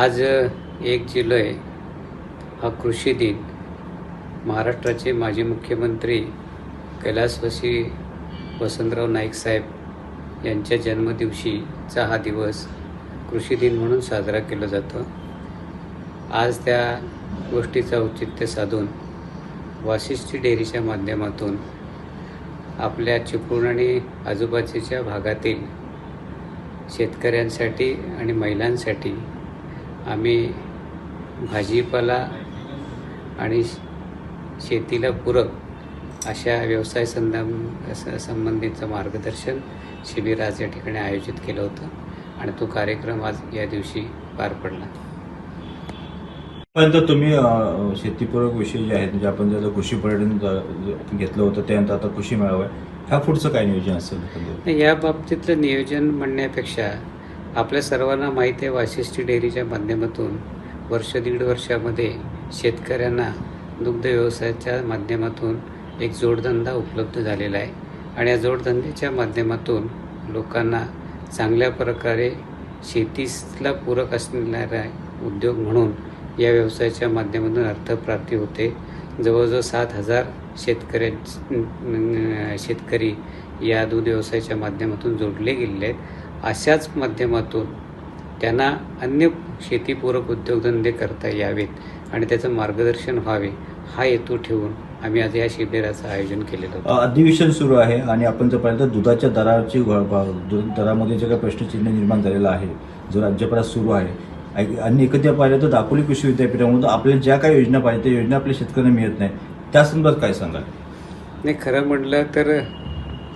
आज एक जुलै हा कृषी दिन. महाराष्ट्राचे माजी मुख्यमंत्री कैलासवासी वसंतराव नाईक साहेब यांच्या जन्मदिवशीचा हा दिवस कृषी दिन म्हणून साजरा केला जातो. आज त्या गोष्टीचं औचित्य साधून वाशिष्ठी डेअरीच्या माध्यमातून आपल्या चिपळूण आणि आजूबाजूच्या भागातील शेतकऱ्यांसाठी आणि महिलांसाठी आम्ही भाजीपाला आणि शेतीला पूरक अशा व्यवसाय संदम स- संबंधीचं मार्गदर्शन शिबिर आज या ठिकाणी आयोजित केलं होतं आणि तो कार्यक्रम आज या दिवशी पार पडला. पर्यंत तुम्ही शेतीपूरक विषय जे आहेत म्हणजे आपण ज्याला कृषी पर्यटन घेतलं होतं त्यानंतर आता कृषी मेळावा ह्या पुढचं काय नियोजन असेल? या बाबतीतलं नियोजन म्हणण्यापेक्षा आपल्या सर्वांना माहिती आहे वाशिष्ठी डेअरीच्या माध्यमातून वर्ष दीड वर्षामध्ये शेतकऱ्यांना दुग्ध व्यवसायाच्या माध्यमातून एक जोडधंदा उपलब्ध झालेला आहे. आणि या जोडधंद्याच्या माध्यमातून लोकांना चांगल्या प्रकारे शेतीला पूरक असणारा उद्योग म्हणून या व्यवसायाच्या माध्यमातून अर्थप्राप्ती होते. जवळजवळ सात हजार शेतकऱ्यां शेतकरी या दूध व्यवसायाच्या माध्यमातून जोडले गेलेले आहेत. अशाच माध्यमातून त्यांना अन्य शेतीपूरक उद्योगधंदे करता यावेत आणि त्याचं मार्गदर्शन व्हावे हा हेतू ठेवून आम्ही आज या शिबिराचं आयोजन केलेलं होतं. अधिवेशन सुरू आहे आणि आपण जर पाहिलं तर दुधाच्या दराची दरामध्ये जे काही प्रश्नचिन्ह निर्माण झालेलं आहे जो राज्यभरात सुरू आहे आणि- आणि एकत्र पाहिलं तर दापोली कृषी विद्यापीठामधून आपल्याला ज्या काही योजना पाहिजे त्या योजना आपल्या शेतकऱ्यांना मिळत नाही. त्या संदर्भात काय सांगाल? नाही खरं म्हटलं तर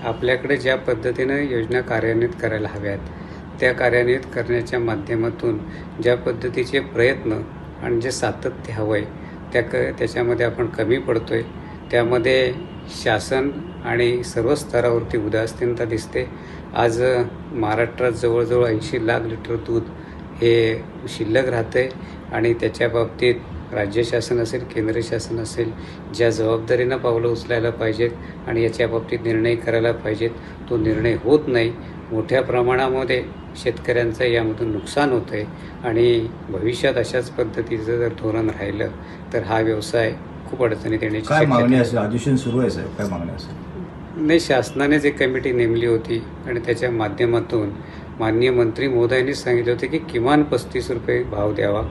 आपल्याकडे ज्या पद्धतीनं योजना कार्यान्वित करायला हव्यात त्या कार्यान्वित करण्याच्या माध्यमातून ज्या पद्धतीचे प्रयत्न आणि जे सातत्य हवं आहे त्या क त्याच्यामध्ये आपण कमी पडतो आहे त्यामध्ये शासन आणि सर्व स्तरावरती उदासीनता दिसते. आज महाराष्ट्रात जवळजवळ ऐंशी लाख लिटर दूध हे शिल्लक राहते आणि त्याच्या बाबतीत राज्य शासन असेल केंद्र शासन असेल ज्या जबाबदारीनं पावलं उचलायला पाहिजेत आणि याच्या बाबतीत निर्णय करायला पाहिजेत तो निर्णय होत नाही. मोठ्या प्रमाणामध्ये शेतकऱ्यांचं यामधून नुकसान होतं आहे आणि भविष्यात अशाच पद्धतीचं जर धोरण राहिलं तर हा व्यवसाय खूप अडचणीत येण्याची काय मागणी शक्यता आहे. असेल? अधिवेशन सुरू आहे साहेब काय मागणी असेल? नाही शासनानेच एक कमिटी नेमली होती आणि त्याच्या माध्यमातून माननीय मंत्री महोदयांनी सांगितले होते की किमान पस्तीस रुपये भाव द्यावा.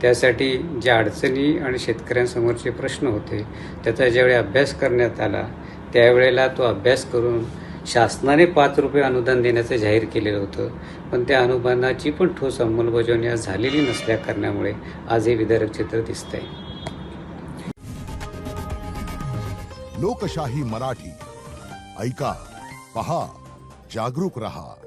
त्यासाठी ज्या अडचणी आणि शेतकऱ्यांसमोरचे प्रश्न होते त्याचा ज्यावेळी अभ्यास करण्यात आला त्यावेळेला तो अभ्यास करून शासनाने पाच रुपये अनुदान देण्याचं जाहीर केलेलं होतं. पण त्या अनुदानाची पण ठोस अंमलबजावणी आज झालेली नसल्या कारणामुळे आज हे विदारक चित्र दिसतंय. लोकशाही मराठी. ऐका पहा जागरूक रहा.